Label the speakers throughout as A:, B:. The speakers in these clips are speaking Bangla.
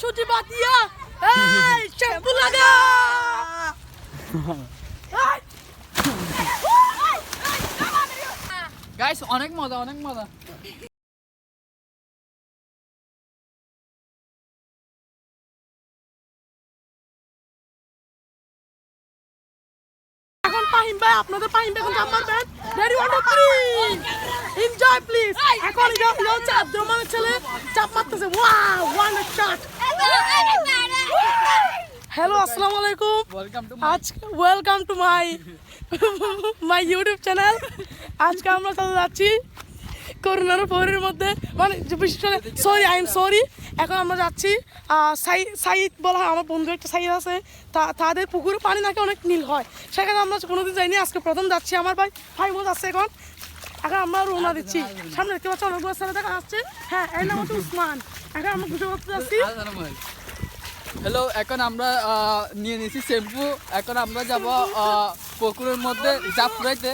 A: ছুটি বাতিয়া এই শ্যাম্পু লাগা।
B: গাইস অনেক মজা অনেক মজা।
A: এখন পাহিম ভাই আপনাদের পাহিম এখন জাম্প মারবেন ready one two three enjoy please এখন হলো হচ্ছে ছেলে। চাপ মারতেছে। ওয়াও ওয়ান শট হ্যালো আসসালামু আলাইকুম আজকে welcome to my my YouTube channel আজকে আমরা চলে যাচ্ছি করোনার পরের মধ্যে মানে বিশেষ করে সরি আই এম সরি এখন আমরা যাচ্ছি সাই সাইদ বলা হয় আমার বন্ধু একটা সাইদ আছে। তা তাদের পুকুরে পানি নাকি অনেক নীল হয়। সেখানে আমরা কোনোদিন যাইনি আজকে প্রথম যাচ্ছি আমার ভাই। ভাই বোন আছে এখন। এখন আমরা রওনা দিচ্ছি। সামনে দেখতে পাচ্ছি অনেকগুলো ছেলে দেখা যাচ্ছে। হ্যাঁ এর নাম হচ্ছে উসমান।
B: হ্যালো এখন আমরা আহ, নিয়ে নিয়েছি শ্যাম্পু এখন আমরা যাব আহ, পুকুরের মধ্যে জাপ ফুরাইতে।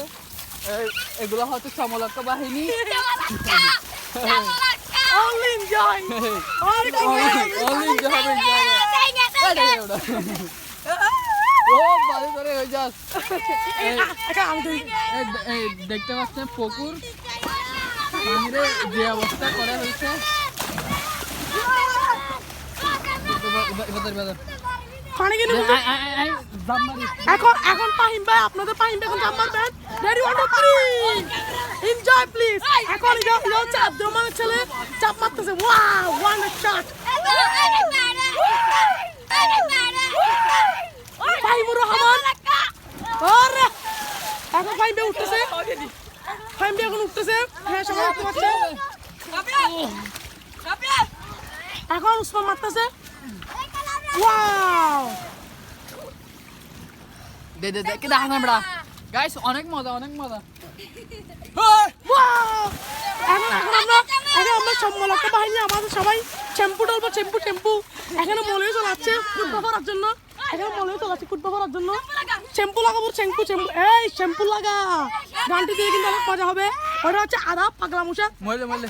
B: এগুলো হচ্ছে সমলক্ষ বাহিনী। হয়ে দেখতে পাচ্ছেন পুকুর। যে অবস্থা করা হয়েছে।
A: এখন এখন পাহিম ভাই আপনাদের পাহিম ভাই এখন জাম্প মারবেন ready one two three enjoy please এখন হলো হচ্ছে আব্দুরমানের ছেলে চাপ মারতেছে। Wow one shot Pahimur Rahman. আরে এখন ফাইম ভাই উঠতেছে। ফাইম ভাই এখন উঠতেছে। হ্যাঁ সবাই দেখতে পাচ্ছে এখন উসমান মারতেছে। ওয়াও
B: দে দে দে কে দেখা না বড়া গাইস অনেক মজা অনেক মজা।
A: এখন এখন আমরা এখন আমরা সম্মলক্ষ বাহিনী আমাদের সবাই শ্যাম্পু ডালবো শ্যাম্পু শ্যাম্পু। এখানে মলেও চলাচ্ছে ফুটবল করার জন্য। এখানে মলেও চলাচ্ছে ফুটবল করার জন্য। শ্যাম্পু লাগাবো শ্যাম্পু শ্যাম্পু। এই শ্যাম্পু লাগা। গানটি দিয়ে কিন্তু অনেক মজা হবে। ওটা হচ্ছে আদা পাগলা মশা।
B: মরলে মরলে।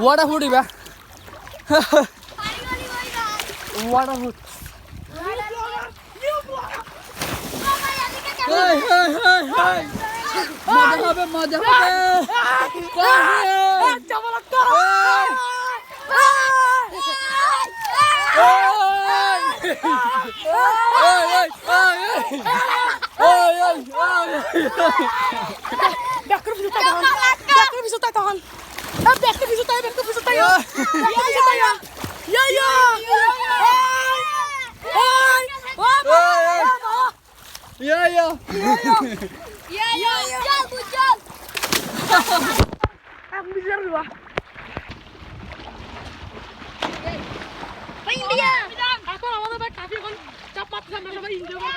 B: ওয়াটা ফুটি বা ওয়াটা ফুট হেই হেই মজা হবে মজা হবে
A: যাব লাগতো ব্যাক করে পিছু তাই তখন ব্যাক করে পিছু তাই তখন ব্যাক করে পিছু তাই ব্যাক করে পিছু তাই ব্যাক করে পিছু তাই ইয়া ইয়া এই
B: Yeah, yeah.
A: আমি বিজার দিবা এখন আমাদের ভাই কাফি এখন চাপ মারতে আমরা সবাই এনজয় করব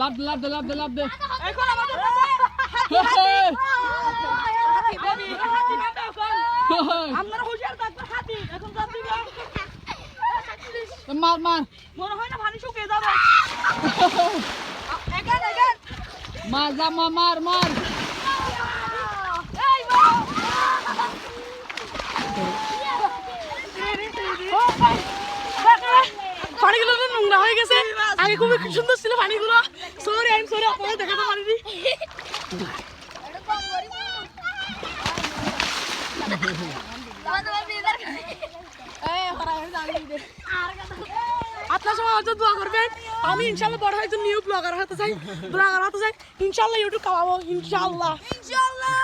B: লাভ দে লাভ দে লাভ দে লাভ দে।
A: এখন আমাদের আপনারা হুঁশিয়ার থাকবেন হাতি। এখন
B: মার মার।
A: মনে হয় না পানি শুকিয়ে যাবে। এগান এগান।
B: মার জামা মার মার
A: এই বাবা পানিগুলো তো নোংরা হয়ে গেছে আগে খুবই সুন্দর ছিল পানিগুলো। সরি আই এম সরি আপনারা দেখাতে পারিনি। আপনার সবাই হয়তো দোয়া করবেন। আমি ইনশাল্লাহ বড় হয়তো নিউ ব্লগার হতে চাই। ব্লগার হতে চাই। ইনশাল্লাহ ইউটিউব কামাবো ইনশাল্লাহ ইনশাল্লাহ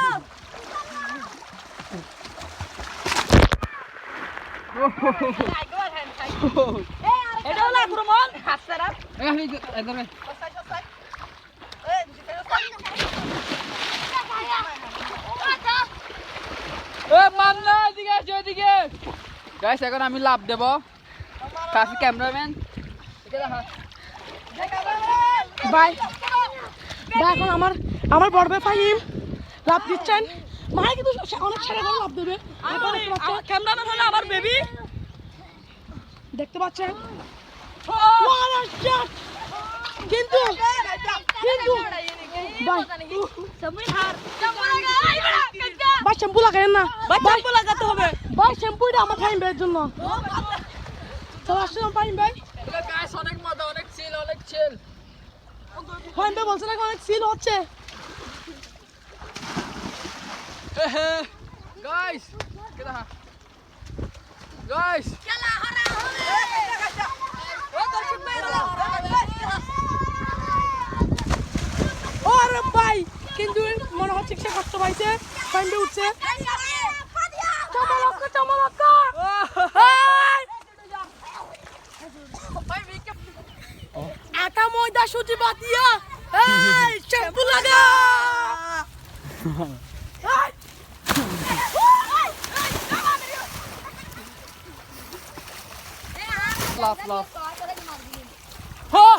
A: হাসতারা
B: এখানে এখানে এ মার না এদিকে আসো এদিকে। গাইস এখন আমি লাভ দেব। কাফি ক্যামেরাম্যান।
A: বাই বাই এখন আমার আমার বড় ভাই ফাহিম লাভ দিচ্ছেন। মাই কিন্তু অনেক করে লাভ দেবে। এখন দেখতে পাচ্ছেন ক্যামেরাম্যান হলো আমার বেবি দেখতে পাচ্ছেন! কিন্তু কিন্তু ভাই শ্যাম্পু লাগাইন না ভাই শ্যাম্পু লাগাতে হবে ভাই শ্যাম্পুটা আমার ফাইন ভাইয়ের জন্য চলো আসলাম ফাইন ভাই
B: অনেক মজা অনেক চিল অনেক চিল
A: ফাইন ভাই বলছে অনেক সিল হচ্ছে
B: গাইস কেদা গাইস
A: ও আরে ভাই কিন্তু মনে হচ্ছে সে কষ্ট পাইছে ফাইন উঠছে। চমলক্কা চমলক্কা আটা ময়দা সুজি বাতিয়া এই শ্যাম্পু লাগা।
B: লাফ লাফ হ্যাঁ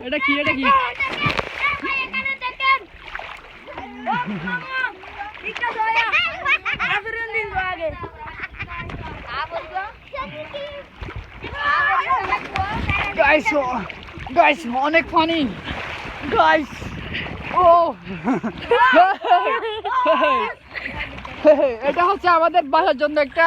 B: এটা কি এটা কি? গাইস গাইস অনেক ফানি গাইস ও এটা হচ্ছে আমাদের বাসার জন্য একটা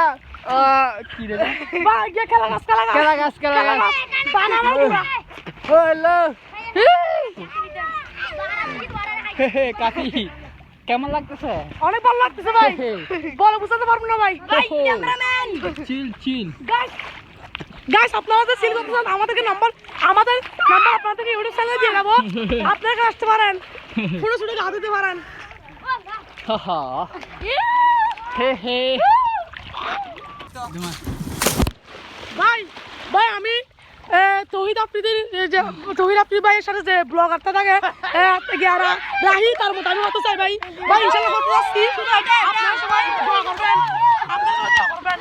B: কেমন লাগতেছে
A: অনেক ভালো লাগতেছে ভাই বলে বুঝাতে পারব না ভাই
B: চিল চিল
A: গাইস আপনারা যে সিল করতে চান আমাদেরকে নাম্বার আমাদের নাম্বার আপনাদেরকে ইউটিউব চ্যানেলে দিয়ে দেবো আপনারা আসতে পারেন ছোটো ছোটো গা দিতে পারেন
B: হে হে
A: ভাই ভাই আমি তহিদ আফ্রিদির যে তহিদ আফ্রিদি ভাইয়ের সাথে যে ব্লগারটা থাকে গিয়ারা রাহি তার মতো আমি হতে চাই ভাই। ভাই ইনশাল্লাহ করতে যাচ্ছি আপনারা সবাই দোয়া করবেন। আপনারা সবাই দোয়া করবেন।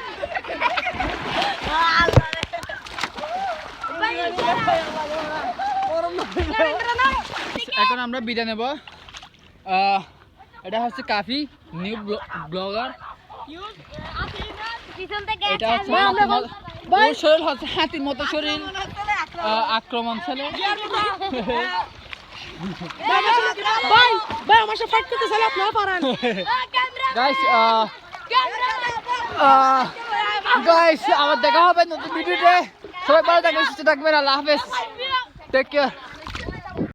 B: এখন আমরা বিদায় নেব। এটা হচ্ছে কাফি নিউ ব্লগার। এটা হচ্ছে হাতির মতো- শরীর হচ্ছে হাতির মতো শরীর। আক্রমণ। ছেলে। আবার দেখা হবে নতুন ভিডিওতে। সবাই ভালো থাকবেন সুস্থ থাকবেন আল্লাহ হাফেজ। Take care